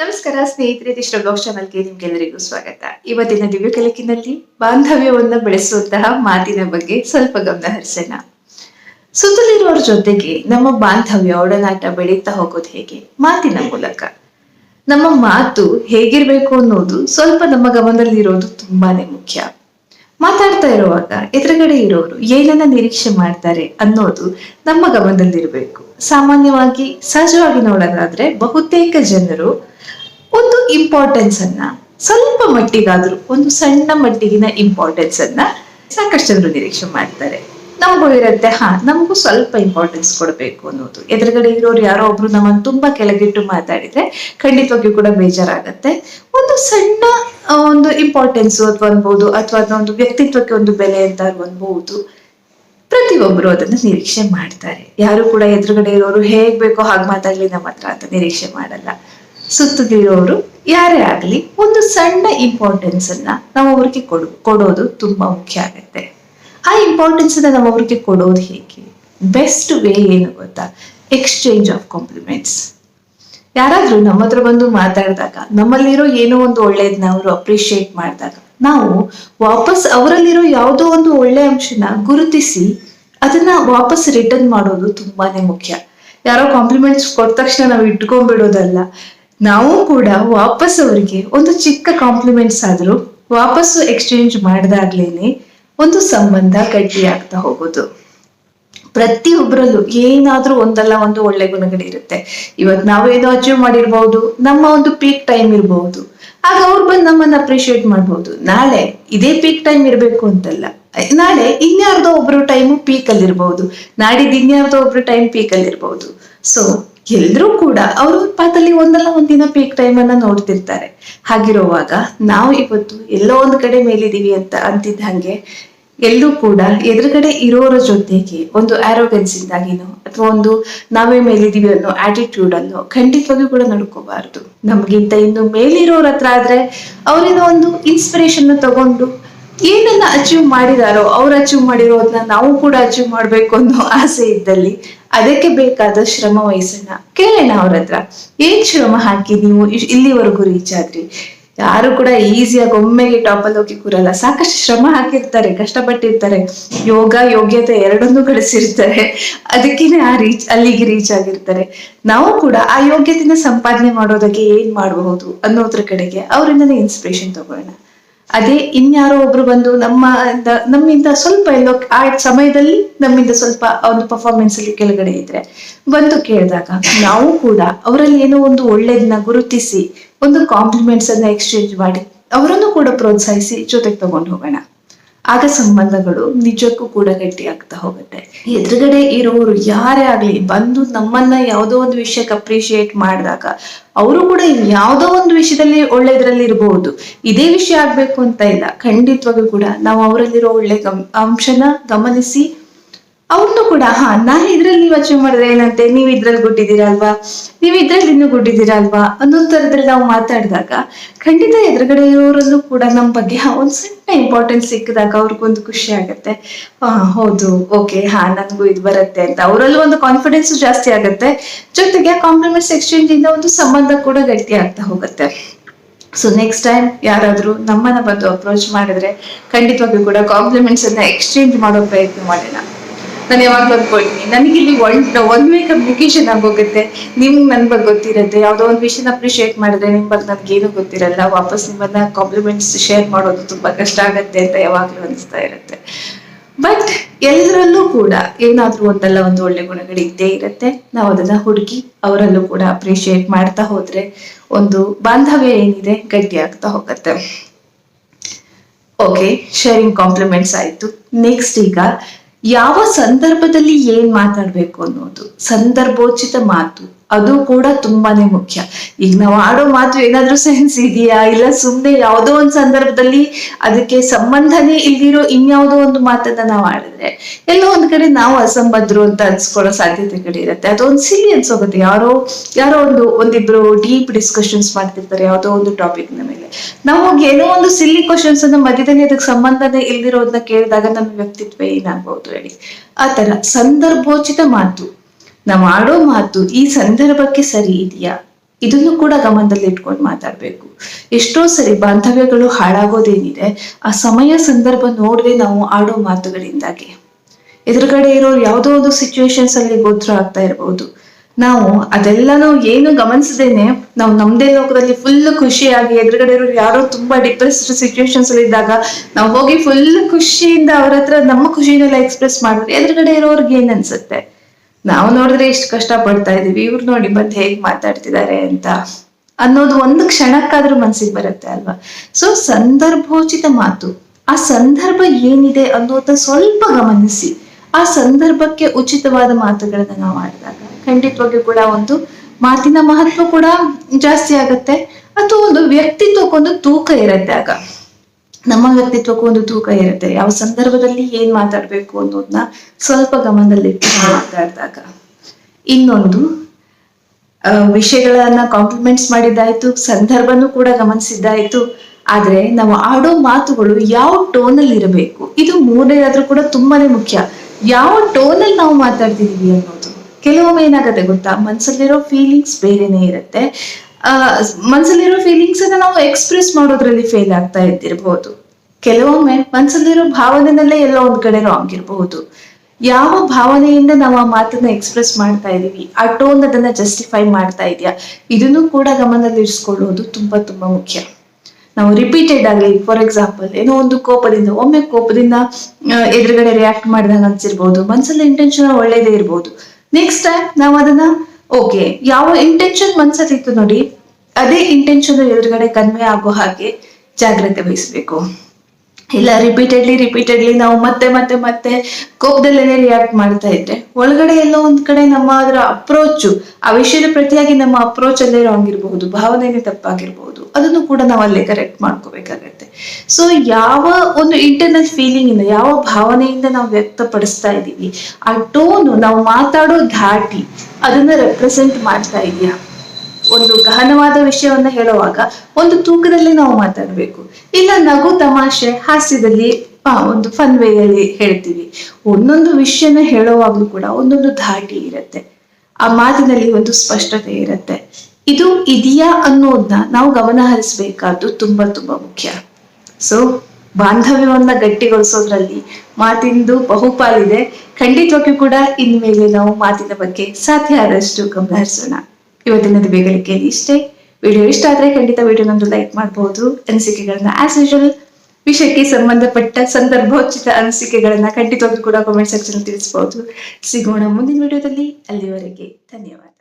ನಮಸ್ಕಾರ, ಸ್ನೇಹಿತರೆ ದಿಶ್ರ ಬ್ಲಾಗ್ ಚಾನಲ್ಗೆ ನಿಮ್ಗೆಲ್ಲರಿಗೂ ಸ್ವಾಗತ. ಇವತ್ತಿನ ದಿವ್ಯ ಕಲಿಕಿನಲ್ಲಿ ಬಾಂಧವ್ಯವನ್ನ ಬೆಳೆಸುವಂತಹ ಮಾತಿನ ಬಗ್ಗೆ ಸ್ವಲ್ಪ ಗಮನ ಹರಿಸೋಣ. ಸುತ್ತಲಿರುವವರ ಜೊತೆಗೆ ನಮ್ಮ ಬಾಂಧವ್ಯ ಒಡನಾಟ ಬೆಳೀತಾ ಹೋಗೋದು ಹೇಗೆ? ಮಾತಿನ ಮೂಲಕ. ನಮ್ಮ ಮಾತು ಹೇಗಿರ್ಬೇಕು ಅನ್ನೋದು ಸ್ವಲ್ಪ ನಮ್ಮ ಗಮನದಲ್ಲಿರೋದು ತುಂಬಾನೇ ಮುಖ್ಯ. ಮಾತಾಡ್ತಾ ಇರುವಾಗ ಎದುರುಗಡೆ ಇರೋರು ಏನನ್ನ ನಿರೀಕ್ಷೆ ಮಾಡ್ತಾರೆ ಅನ್ನೋದು ನಮ್ಮ ಗಮನದಲ್ಲಿರಬೇಕು. ಸಾಮಾನ್ಯವಾಗಿ ಸಹಜವಾಗಿ ನೋಡೋದಾದ್ರೆ ಬಹುತೇಕ ಜನರು ಒಂದು ಇಂಪಾರ್ಟೆನ್ಸ್ ಅನ್ನ, ಸ್ವಲ್ಪ ಮಟ್ಟಿಗಾದ್ರೂ ಒಂದು ಸಣ್ಣ ಮಟ್ಟಿಗಿನ ಇಂಪಾರ್ಟೆನ್ಸ್ ಅನ್ನ ಸಾಕಷ್ಟು ಜನರು ನಿರೀಕ್ಷೆ ಮಾಡ್ತಾರೆ. ನಮಗೂ ಇರುತ್ತೆ, ಹಾ, ನಮಗೂ ಸ್ವಲ್ಪ ಇಂಪಾರ್ಟೆನ್ಸ್ ಕೊಡಬೇಕು ಅನ್ನೋದು. ಎದುರುಗಡೆ ಇರೋರು ಯಾರೋ ಒಬ್ರು ನಮ್ಮನ್ನು ತುಂಬಾ ಕೆಳಗಿಟ್ಟು ಮಾತಾಡಿದ್ರೆ ಖಂಡಿತವಾಗಿಯೂ ಕೂಡ ಬೇಜಾರಾಗತ್ತೆ. ಒಂದು ಸಣ್ಣ ಒಂದು ಇಂಪಾರ್ಟೆನ್ಸ್ ಅಥವಾ ಅನ್ಬಹುದು ಅಥವಾ ಒಂದು ವ್ಯಕ್ತಿತ್ವಕ್ಕೆ ಒಂದು ಬೆಲೆ ಅಂತ ಅನ್ಬಹುದು ಪ್ರತಿಯೊಬ್ಬರು ಅದನ್ನ ನಿರೀಕ್ಷೆ ಮಾಡ್ತಾರೆ. ಯಾರು ಕೂಡ ಎದುರುಗಡೆ ಇರೋರು ಹೇಗ್ ಬೇಕೋ ಹಾಗೆ ಮಾತಾಡ್ಲಿ ನಮ್ಮ ಹತ್ರ ಅಂತ ನಿರೀಕ್ಷೆ ಮಾಡಲ್ಲ. ಸುತ್ತದಿರೋರು ಯಾರೇ ಆಗಲಿ ಒಂದು ಸಣ್ಣ ಇಂಪಾರ್ಟೆನ್ಸ್ ಅನ್ನ ನಾವು ಅವ್ರಿಗೆ ಕೊಡು, ಕೊಡೋದು ತುಂಬಾ ಮುಖ್ಯ ಆಗತ್ತೆ. ಆ ಇಂಪಾರ್ಟೆನ್ಸ್ ಅನ್ನ ನಾವು ಅವ್ರಿಗೆ ಕೊಡೋದು ಹೇಗೆ? ಬೆಸ್ಟ್ ವೇ ಏನು ಗೊತ್ತಾ? ಎಕ್ಸ್ಚೇಂಜ್ ಆಫ್ ಕಾಂಪ್ಲಿಮೆಂಟ್ಸ್ ಯಾರಾದ್ರೂ ನಮ್ಮ ಹತ್ರ ಬಂದು ಮಾತಾಡಿದಾಗ, ನಮ್ಮಲ್ಲಿರೋ ಏನೋ ಒಂದು ಒಳ್ಳೇದನ್ನ ಅವರು ಅಪ್ರಿಶಿಯೇಟ್ ಮಾಡಿದಾಗ, ನಾವು ವಾಪಸ್ ಅವರಲ್ಲಿರೋ ಯಾವುದೋ ಒಂದು ಒಳ್ಳೆ ಅಂಶನ ಗುರುತಿಸಿ ಅದನ್ನ ವಾಪಸ್ ರಿಟರ್ನ್ ಮಾಡೋದು ತುಂಬಾನೇ ಮುಖ್ಯ. ಯಾರೋ ಕಾಂಪ್ಲಿಮೆಂಟ್ಸ್ ಕೊಟ್ಟ ತಕ್ಷಣ ನಾವು ಇಟ್ಕೊಂಡ್ಬಿಡೋದಲ್ಲ ನಾವು ಕೂಡ ವಾಪಸ್ ಅವರಿಗೆ ಒಂದು ಚಿಕ್ಕ ಕಾಂಪ್ಲಿಮೆಂಟ್ಸ್ ಆದರೂ ವಾಪಸ್ಸು ಎಕ್ಸ್ಚೇಂಜ್ ಮಾಡಿದಾಗ್ಲೇನೆ ಒಂದು ಸಂಬಂಧ ಗಟ್ಟಿಯಾಗ್ತಾ ಹೋಗೋದು. ಪ್ರತಿಯೊಬ್ಬರಲ್ಲೂ ಏನಾದ್ರೂ ಒಂದಲ್ಲ ಒಂದು ಒಳ್ಳೆ ಗುಣಗಳಿರುತ್ತೆ ಇವತ್ ನಾವೇನೋ ಅಚೀವ್ ಮಾಡಿರ್ಬಹುದು ನಮ್ಮ ಒಂದು ಪೀಕ್ ಟೈಮ್ ಇರಬಹುದು ಆಗ ಅವ್ರು ಬಂದು ನಮ್ಮನ್ನ ಅಪ್ರಿಶಿಯೇಟ್ ಮಾಡ್ಬೋದು. ನಾಳೆ ಇದೇ ಪೀಕ್ ಟೈಮ್ ಇರಬೇಕು ಅಂತಲ್ಲ. ನಾಳೆ ಇನ್ಯಾರ್ದೋ ಒಬ್ರು ಟೈಮು ಪೀಕ್ ಅಲ್ಲಿ ನಾಡಿದ್ ನಾಡಿದ್ದು ಇನ್ಯಾರ್ದೋ ಒಬ್ರು ಟೈಮ್ ಪೀಕ್ ಅಲ್ಲಿ ಇರ್ಬಹುದು ಸೊ ಎಲ್ರೂ ಕೂಡ ಅವ್ರ ಪಾತಲ್ಲಿ ಒಂದಲ್ಲ ಒಂದಿನ ಪೀಕ್ ಟೈಮ್ ಅನ್ನ ನೋಡ್ತಿರ್ತಾರೆ. ಹಾಗಿರುವಾಗ ನಾವು ಇವತ್ತು ಎಲ್ಲೋ ಒಂದ್ ಕಡೆ ಮೇಲಿದೀವಿ ಅಂತ ಅಂತಿದ್ದ ಹಾಗೆ ಎಲ್ಲೂ ಕೂಡ ಎದುರುಗಡೆ ಇರೋರ ಜೊತೆಗೆ ಒಂದು ಆರೋಗೆನ್ಸ್ ಇಂದಾಗಿನೋ ಅಥವಾ ಒಂದು ನಾವೇ ಮೇಲಿದೀವಿ ಅನ್ನೋ ಆಟಿಟ್ಯೂಡ್ ಅನ್ನೋ ಖಂಡಿತವಾಗಿಯೂ ಕೂಡ ನಡ್ಕೋಬಾರ್ದು. ನಮ್ಗಿಂತ ಇನ್ನು ಮೇಲಿರೋರ ಹತ್ರ ಆದ್ರೆ ಅವರಿಂದ ಒಂದು ಇನ್ಸ್ಪಿರೇಷನ್ ತಗೊಂಡು ಏನೆಲ್ಲ ಅಚೀವ್ ಮಾಡಿದಾರೋ ಅವ್ರು ಅಚೀವ್ ಮಾಡಿರೋದನ್ನ ನಾವು ಕೂಡ ಅಚೀವ್ ಮಾಡ್ಬೇಕು ಅನ್ನೋ ಆಸೆ ಇದ್ದಲ್ಲಿ ಅದಕ್ಕೆ ಬೇಕಾದ ಶ್ರಮ ವಹಿಸೋಣ. ಕೇಳೋಣ ಅವ್ರ ಹತ್ರ ಏನ್ ಶ್ರಮ ಹಾಕಿ ನೀವು ಇಲ್ಲಿವರೆಗೂ ರೀಚ್ ಆದ್ರಿ? ಯಾರು ಕೂಡ ಈಸಿಯಾಗಿ ಒಮ್ಮೆಗೆ ಟಾಪ್ ಅಲ್ಲಿ ಹೋಗಿ ಕೂರಲ್ಲ. ಸಾಕಷ್ಟು ಶ್ರಮ ಹಾಕಿರ್ತಾರೆ, ಕಷ್ಟಪಟ್ಟಿರ್ತಾರೆ. ಯೋಗ, ಯೋಗ್ಯತೆ ಎರಡನ್ನೂ ಗಳಿಸಿರ್ತಾರೆ. ಅದಕ್ಕೇನೆ ಆ ರೀಚ್ ಅಲ್ಲಿಗೆ ರೀಚ್ ಆಗಿರ್ತಾರೆ. ನಾವು ಕೂಡ ಆ ಯೋಗ್ಯತೆನ ಸಂಪಾದನೆ ಮಾಡೋದಕ್ಕೆ ಏನ್ ಮಾಡಬಹುದು ಅನ್ನೋದ್ರ ಕಡೆಗೆ ಅವರಿಂದನೇ ಇನ್ಸ್ಪಿರೇಷನ್ ತಗೊಳ್ಳೋಣ. ಅದೇ ಇನ್ಯಾರೋ ಒಬ್ರು ಬಂದು ನಮ್ಮ ನಮ್ಮಿಂದ ಸ್ವಲ್ಪ ಎಲ್ಲೋ ಆ ಸಮಯದಲ್ಲಿ ನಮ್ಮಿಂದ ಸ್ವಲ್ಪ ಒಂದು ಪರ್ಫಾರ್ಮೆನ್ಸ್ ಅಲ್ಲಿ ಕೆಳಗಡೆ ಇದ್ರೆ. ಬಂದು ಕೇಳಿದಾಗ ನಾವು ಕೂಡ ಅವರಲ್ಲಿ ಏನೋ ಒಂದು ಒಳ್ಳೇದನ್ನ ಗುರುತಿಸಿ ಒಂದು ಕಾಂಪ್ಲಿಮೆಂಟ್ಸ್ ಅನ್ನ ಎಕ್ಸ್ಚೇಂಜ್ ಮಾಡಿ ಅವರನ್ನು ಕೂಡ ಪ್ರೋತ್ಸಾಹಿಸಿ ಜೊತೆಗೆ ತಗೊಂಡು ಹೋಗೋಣ. ಆಗ ಸಂಬಂಧಗಳು ನಿಜಕ್ಕೂ ಕೂಡ ಗಟ್ಟಿ ಆಗ್ತಾ ಹೋಗುತ್ತೆ. ಎದುರುಗಡೆ ಇರೋರು ಯಾರೇ ಆಗ್ಲಿ, ಬಂದು ನಮ್ಮನ್ನ ಯಾವುದೋ ಒಂದು ವಿಷಯಕ್ಕೆ ಅಪ್ರಿಶಿಯೇಟ್ ಮಾಡಿದಾಗ ಅವರು ಕೂಡ ಯಾವುದೋ ಒಂದು ವಿಷಯದಲ್ಲಿ ಒಳ್ಳೆದ್ರಲ್ಲಿ ಇರಬಹುದು ಇದೇ ವಿಷಯ ಆಗ್ಬೇಕು ಅಂತ ಇಲ್ಲ. ಖಂಡಿತವಾಗೂ ಕೂಡ ನಾವು ಅವರಲ್ಲಿರೋ ಒಳ್ಳೆ ಅಂಶನ ಗಮನಿಸಿ ಅವ್ರನ್ನು ಕೂಡ, ಹಾ, ನಾನು ಇದ್ರಲ್ಲಿ ನೀವು ಅಚೀವ್ ಮಾಡಿದ್ರೆ ಏನಂತೆ? ನೀವ್ ಇದ್ರಲ್ಲಿ ಗುಡ್ಡಿದ್ದೀರಾ ಅಲ್ವಾ ನೀವ್ ಇದ್ರಲ್ಲಿ ಇನ್ನೂ ಗುಡ್ಡಿದ್ದೀರಾ ಅಲ್ವಾ ಅನ್ನೋ ತರದಲ್ಲಿ ನಾವು ಮಾತಾಡಿದಾಗ, ಖಂಡಿತ ಎದುರುಗಡೆ ಇರೋರಲ್ಲೂ ಕೂಡ ನಮ್ಮ ಬಗ್ಗೆ ಒಂದು ಸಣ್ಣ ಇಂಪಾರ್ಟೆನ್ಸ್ ಸಿಕ್ಕಿದಾಗ ಅವ್ರಿಗೊಂದು ಖುಷಿ ಆಗತ್ತೆ. ಹೌದು ಓಕೆ ಹಾ, ನನ್ಗೂ ಇದು ಬರುತ್ತೆ ಅಂತ. ಅವರಲ್ಲೂ ಒಂದು ಕಾನ್ಫಿಡೆನ್ಸ್ ಜಾಸ್ತಿ ಆಗುತ್ತೆ. ಜೊತೆಗೆ ಕಾಂಪ್ಲಿಮೆಂಟ್ಸ್ ಎಕ್ಸ್ಚೇಂಜ್ ಇಂದ ಒಂದು ಸಂಬಂಧ ಕೂಡ ಗಟ್ಟಿ ಆಗ್ತಾ ಹೋಗುತ್ತೆ. ಸೊ ನೆಕ್ಸ್ಟ್ ಟೈಮ್ ಯಾರಾದ್ರೂ ನಮ್ಮನ್ನ ಬಂದು ಅಪ್ರೋಚ್ ಮಾಡಿದ್ರೆ ಖಂಡಿತವಾಗಿ ಕೂಡ ಕಾಂಪ್ಲಿಮೆಂಟ್ಸ್ ಅನ್ನ ಎಕ್ಸ್ಚೇಂಜ್ ಮಾಡೋ ಪ್ರಯತ್ನ ಮಾಡೋಣ. ನಾನು ಯಾವಾಗ್ಲೂ ಅನ್ಕೊಳ್ತೀನಿ ನನಗಿಲ್ಲಿ ಒನ್ ಒನ್ ವೇ ಕಮ್ಯುನಿಕೇಶನ್ ಆಗೋಗುತ್ತೆ. ನಿಮ್ಗೆ ನನ್ ಬಗ್ಗೆ ಗೊತ್ತಿರುತ್ತೆ. ಯಾವ್ದೋ ಒಂದು ವಿಷಯನ ಅಪ್ರಿಶಿಯೇಟ್ ಮಾಡಿದ್ರೆ ನಿಮ್ ಬಗ್ಗೆ ನನ್ಗೆ ಏನು ಗೊತ್ತಿರಲ್ಲ. ವಾಪಸ್ ನಿಮ್ಮನ್ನ ಕಾಂಪ್ಲಿಮೆಂಟ್ಸ್ ಶೇರ್ ಮಾಡೋದು ತುಂಬಾ ಕಷ್ಟ ಆಗತ್ತೆ ಅಂತ ಯಾವಾಗ್ಲೂ ಅನಿಸ್ತಾ ಇರುತ್ತೆ. ಬಟ್ ಎಲ್ಲರಲ್ಲೂ ಕೂಡ ಏನಾದ್ರೂ ಒಂದಲ್ಲ ಒಂದು ಒಳ್ಳೆ ಗುಣಗಳು ಇದ್ದೇ ಇರುತ್ತೆ. ನಾವು ಅದನ್ನ ಹುಡುಕಿ ಅವರಲ್ಲೂ ಕೂಡ ಅಪ್ರಿಶಿಯೇಟ್ ಮಾಡ್ತಾ ಹೋದ್ರೆ ಒಂದು ಬಾಂಧವ್ಯ ಏನಿದೆ ಗಟ್ಟಿ ಆಗ್ತಾ ಹೋಗುತ್ತೆ. ಓಕೆ ಶೇರಿಂಗ್ ಕಾಂಪ್ಲಿಮೆಂಟ್ಸ್ ಆಯ್ತು. ನೆಕ್ಸ್ಟ್ ಈಗ ಯಾವ ಸಂದರ್ಭದಲ್ಲಿ ಏನ್ ಮಾತಾಡ್ಬೇಕು ಅನ್ನೋದು? ಸಂದರ್ಭೋಚಿತ ಮಾತು. ಅದು ಕೂಡ ತುಂಬಾನೇ ಮುಖ್ಯ. ಈಗ ನಾವು ಆಡೋ ಮಾತು ಏನಾದ್ರೂ ಸೆನ್ಸ್ ಇದೆಯಾ? ಇಲ್ಲ ಸುಮ್ನೆ ಯಾವುದೋ ಒಂದು ಸಂದರ್ಭದಲ್ಲಿ ಅದಕ್ಕೆ ಸಂಬಂಧನೇ ಇಲ್ದಿರೋ ಇನ್ಯಾವುದೋ ಒಂದು ಮಾತನ್ನ ನಾವು ಆಡಿದ್ರೆ ಎಲ್ಲೋ ಒಂದ್ ಕಡೆ ನಾವು ಅಸಂಬದ್ರು ಅಂತ ಅನ್ಸ್ಕೊಳ್ಳೋ ಸಾಧ್ಯತೆಗಳಿರುತ್ತೆ ಅದೊಂದು ಸಿಲಿ ಅನ್ಸೋಗುತ್ತೆ ಯಾರೋ ಯಾರೋ ಒಂದು, ಒಂದಿಬ್ರು ಡೀಪ್ ಡಿಸ್ಕಷನ್ಸ್ ಮಾಡ್ತಿರ್ತಾರೆ. ಯಾವುದೋ ಒಂದು ಟಾಪಿಕ್ನ ಮೇಲೆ. ನಾವು ಏನೋ ಒಂದು ಸಿಲ್ಲಿ ಕ್ವಶನ್ಸ್ ಅನ್ನ ಮಧ್ಯದಲ್ಲಿ ಅದಕ್ಕೆ ಸಂಬಂಧನೇ ಇಲ್ದಿರೋದನ್ನ ಕೇಳಿದಾಗ ನಮ್ಮ ವ್ಯಕ್ತಿತ್ವ ಏನಾಗ್ಬಹುದು ಹೇಳಿ? ಆತರ ಸಂದರ್ಭೋಚಿತ ಮಾತು. ನಾವು ಆಡೋ ಮಾತು ಈ ಸಂದರ್ಭಕ್ಕೆ ಸರಿ ಇದೆಯಾ? ಇದನ್ನು ಕೂಡ ಗಮನದಲ್ಲಿ ಇಟ್ಕೊಂಡು ಮಾತಾಡ್ಬೇಕು. ಎಷ್ಟೋ ಸರಿ ಬಾಂಧವ್ಯಗಳು ಹಾಳಾಗೋದೇನಿದೆ, ಆ ಸಮಯ ಸಂದರ್ಭ ನೋಡದೆ ನಾವು ಆಡೋ ಮಾತುಗಳಿಂದಾಗಿ. ಎದುರುಗಡೆ ಇರೋ ಯಾವುದೋ ಒಂದು ಸಿಚುವೇಶನ್ಸ್ ಅಲ್ಲಿ ಗೋತ್ರ ಆಗ್ತಾ ಇರಬಹುದು ನಾವು ಅದೆಲ್ಲನೂ ಏನು ಗಮನಿಸದೇನೆ, ನಾವು ನಮ್ದೇ ಲೋಕದಲ್ಲಿ ಫುಲ್ ಖುಷಿಯಾಗಿ ಎದುರುಗಡೆ ಇರೋ ಯಾರೋ ತುಂಬಾ ಡಿಪ್ರೆಸ್ಡ್ ಸಿಚುವೇಶನ್ಸ್ ಅಲ್ಲಿ ಇದ್ದಾಗ, ನಾವು ಹೋಗಿ ಫುಲ್ ಖುಷಿಯಿಂದ ಅವ್ರ ಹತ್ರ ನಮ್ಮ ಖುಷಿನೆಲ್ಲ ಎಕ್ಸ್ಪ್ರೆಸ್ ಮಾಡಿದ್ರೆ ಎದುರುಗಡೆ ಇರೋರ್ಗೆ ಏನ್ ಅನ್ಸುತ್ತೆ? ನಾವು ನೋಡಿದ್ರೆ ಎಷ್ಟು ಕಷ್ಟ ಪಡ್ತಾ ಇದೀವಿ ಇವ್ರು ನೋಡಿ ಮತ್ತೆ ಹೇಗ್ ಮಾತಾಡ್ತಿದ್ದಾರೆ ಅಂತ ಅನ್ನೋದು ಒಂದು ಕ್ಷಣಕ್ಕಾದ್ರೂ ಮನ್ಸಿಗೆ ಬರುತ್ತೆ ಅಲ್ವಾ? ಸೊ ಸಂದರ್ಭೋಚಿತ ಮಾತು. ಆ ಸಂದರ್ಭ ಏನಿದೆ ಅನ್ನೋದನ್ನ ಸ್ವಲ್ಪ ಗಮನಿಸಿ. ಆ ಸಂದರ್ಭಕ್ಕೆ ಉಚಿತವಾದ ಮಾತುಗಳನ್ನ ನಾವು ಆಡಿದಾಗ. ಖಂಡಿತವಾಗಿಯೂ ಕೂಡ ಒಂದು ಮಾತಿನ ಮಹತ್ವ ಕೂಡ ಜಾಸ್ತಿ ಆಗುತ್ತೆ. ಅಥವಾ ಒಂದು ವ್ಯಕ್ತಿತ್ವಕ್ಕೊಂದು ತೂಕ ಇರತ್ತೆ ಆಗ ನಮ್ಮ ವ್ಯಕ್ತಿತ್ವಕ್ಕೂ ಒಂದು ತೂಕ ಇರುತ್ತೆ. ಯಾವ ಸಂದರ್ಭದಲ್ಲಿ ಏನ್ ಮಾತಾಡ್ಬೇಕು ಅನ್ನೋದನ್ನ ಸ್ವಲ್ಪ ಗಮನದಲ್ಲಿ ಮಾತಾಡಿದಾಗ. ಇನ್ನೊಂದು ವಿಷಯಗಳನ್ನ ಕಾಂಪ್ಲಿಮೆಂಟ್ಸ್ ಮಾಡಿದ್ದಾಯ್ತು ಸಂದರ್ಭನೂ ಕೂಡ ಗಮನಿಸಿದ್ದಾಯ್ತು. ಆದ್ರೆ ನಾವು ಆಡೋ ಮಾತುಗಳು ಯಾವ ಟೋನಲ್ಲಿ ಇರಬೇಕು? ಇದು ಮೂರನೇದಾದ್ರೂ ಕೂಡ ತುಂಬಾನೇ ಮುಖ್ಯ. ಯಾವ ಟೋನಲ್ಲಿ ನಾವು ಮಾತಾಡ್ತಿದೀವಿ ಅನ್ನೋದು. ಕೆಲವೊಮ್ಮೆ ಏನಾಗತ್ತೆ ಗೊತ್ತಾ? ಮನ್ಸಲ್ಲಿರೋ ಫೀಲಿಂಗ್ಸ್ ಬೇರೆನೆ ಇರುತ್ತೆ. ಮನ್ಸಲ್ಲಿರೋ ಫೀಲಿಂಗ್ಸ್ ಅನ್ನ ನಾವು ಎಕ್ಸ್ಪ್ರೆಸ್ ಮಾಡೋದ್ರಲ್ಲಿ ಫೇಲ್ ಆಗ್ತಾ ಇದ್ದಿರಬಹುದು ಕೆಲವೊಮ್ಮೆ ಮನ್ಸಲ್ಲಿರೋ ಭಾವನೆನಲ್ಲೇ ಎಲ್ಲ ಒಂದ್ ಕಡೆ ರಾಂಗ್ ಯಾವ ಭಾವನೆಯಿಂದ ನಾವು ಆ ಮಾತನ್ನ ಎಕ್ಸ್ಪ್ರೆಸ್ ಮಾಡ್ತಾ ಇದೀವಿ? ಆ ಟೋನ್ ಅದನ್ನ ಜಸ್ಟಿಫೈ ಮಾಡ್ತಾ ಇದೆಯಾ? ಇದನ್ನು ಕೂಡ ಗಮನದಲ್ಲಿ ಇರಿಸ್ಕೊಳ್ಳುವುದು ತುಂಬಾ ತುಂಬಾ ಮುಖ್ಯ. ನಾವು ರಿಪೀಟೆಡ್ ಆಗಲಿ ಫಾರ್ ಎಕ್ಸಾಂಪಲ್ ಏನೋ ಒಂದು ಕೋಪದಿಂದ, ಒಮ್ಮೆ ಕೋಪದಿಂದ ಎದುರುಗಡೆ ರಿಯಾಕ್ಟ್ ಮಾಡಿದಾಗ ಅನ್ಸಿರ್ಬೋದು. ಮನ್ಸಲ್ಲಿ ಇಂಟೆನ್ಷನ್ ಒಳ್ಳೇದೇ ಇರ್ಬೋದು. ನೆಕ್ಸ್ಟ್ ಟೈಮ್ ನಾವು ಅದನ್ನ ಓಕೆ ಯಾವ ಇಂಟೆನ್ಷನ್ ಮನ್ಸಲ್ಲಿ ಇತ್ತು ನೋಡಿ ಅದೇ ಇಂಟೆನ್ಷನ್ ಎದುರುಗಡೆ ಕನ್ವೆ ಆಗೋ ಹಾಗೆ ಜಾಗ್ರತೆ ವಹಿಸ್ಬೇಕು. ಇಲ್ಲ ರಿಪೀಟೆಡ್ಲಿ ರಿಪೀಟೆಡ್ಲಿ ನಾವು ಮತ್ತೆ ಮತ್ತೆ ಮತ್ತೆ ಕೋಪದಲ್ಲೇನೆ ರಿಯಾಕ್ಟ್ ಮಾಡ್ತಾ ಇದ್ರೆ, ಒಳಗಡೆ ಎಲ್ಲೋ ಒಂದ್ ಕಡೆ ನಮ್ಮ ಅದರ ಅಪ್ರೋಚು ಆ ವಿಷಯದ ಪ್ರತಿಯಾಗಿ ನಮ್ಮ ಅಪ್ರೋಚ್ ಅಲ್ಲೇ ರಾಂಗ್ ಇರಬಹುದು, ಭಾವನೆನೇ ತಪ್ಪಾಗಿರ್ಬಹುದು, ಅದನ್ನು ಕೂಡ ನಾವು ಅಲ್ಲೇ ಕರೆಕ್ಟ್ ಮಾಡ್ಕೋಬೇಕಾಗತ್ತೆ. ಸೊ ಯಾವ ಒಂದು ಇಂಟರ್ನಲ್ ಫೀಲಿಂಗ್ ಇಂದ, ಯಾವ ಭಾವನೆಯಿಂದ ನಾವು ವ್ಯಕ್ತಪಡಿಸ್ತಾ ಇದ್ದೀವಿ, ಆ ಟೋನು ನಾವು ಮಾತಾಡೋ ಘಾಟಿ, ಅದನ್ನ ರೆಪ್ರೆಸೆಂಟ್ ಮಾಡ್ತಾ ಇದೆಯಾ? ಒಂದು ಗಹನವಾದ ವಿಷಯವನ್ನ ಹೇಳುವಾಗ ಒಂದು ತೂಕದಲ್ಲಿ ನಾವು ಮಾತಾಡ್ಬೇಕು. ಇಲ್ಲ ನಗು ತಮಾಷೆ ಹಾಸ್ಯದಲ್ಲಿ ಒಂದು ಫನ್ ವೇಯಲ್ಲಿ ಹೇಳ್ತೀವಿ. ಒಂದೊಂದು ವಿಷಯನ ಹೇಳುವಾಗ್ಲೂ ಕೂಡ ಒಂದೊಂದು ಧಾಟಿ ಇರುತ್ತೆ. ಆ ಮಾತಿನಲ್ಲಿ ಒಂದು ಸ್ಪಷ್ಟತೆ ಇರುತ್ತೆ. ಇದು ಇದೆಯಾ ಅನ್ನೋದನ್ನ ನಾವು ಗಮನ ಹರಿಸಬೇಕಾದ್ದು ತುಂಬಾ ತುಂಬಾ ಮುಖ್ಯ. ಸೊ ಬಾಂಧವ್ಯವನ್ನ ಗಟ್ಟಿಗೊಳಿಸೋದ್ರಲ್ಲಿ ಮಾತಿಂದು ಬಹುಪಾಲಿದೆ. ಖಂಡಿತವಾಗಿಯೂ ಕೂಡ ಇನ್ಮೇಲೆ ನಾವು ಮಾತಿನ ಬಗ್ಗೆ ಸಾಧ್ಯ ಆದಷ್ಟು ಗಮನ ಹರಿಸೋಣ. ಇವತ್ತಿನ ಬೇಗಲಿಕ್ಕೆ ಇಷ್ಟೇ. ವಿಡಿಯೋ ಇಷ್ಟ ಆದರೆ ಖಂಡಿತ ವಿಡಿಯೋನೊಂದು ಲೈಕ್ ಮಾಡಬಹುದು ಅನಿಸಿಕೆಗಳನ್ನ ಆಸ್ ಯೂಶುವಲ್ ವಿಷಯಕ್ಕೆ ಸಂಬಂಧಪಟ್ಟ ಸಂದರ್ಭೋಚಿತ ಅನಿಸಿಕೆಗಳನ್ನ ಖಂಡಿತವಾಗಿ ಕೂಡ ಕಾಮೆಂಟ್ ಸೆಕ್ಷನ್ ತಿಳಿಸಬಹುದು ಸಿಗೋಣ ಮುಂದಿನ ವಿಡಿಯೋದಲ್ಲಿ. ಅಲ್ಲಿವರೆಗೆ ಧನ್ಯವಾದ.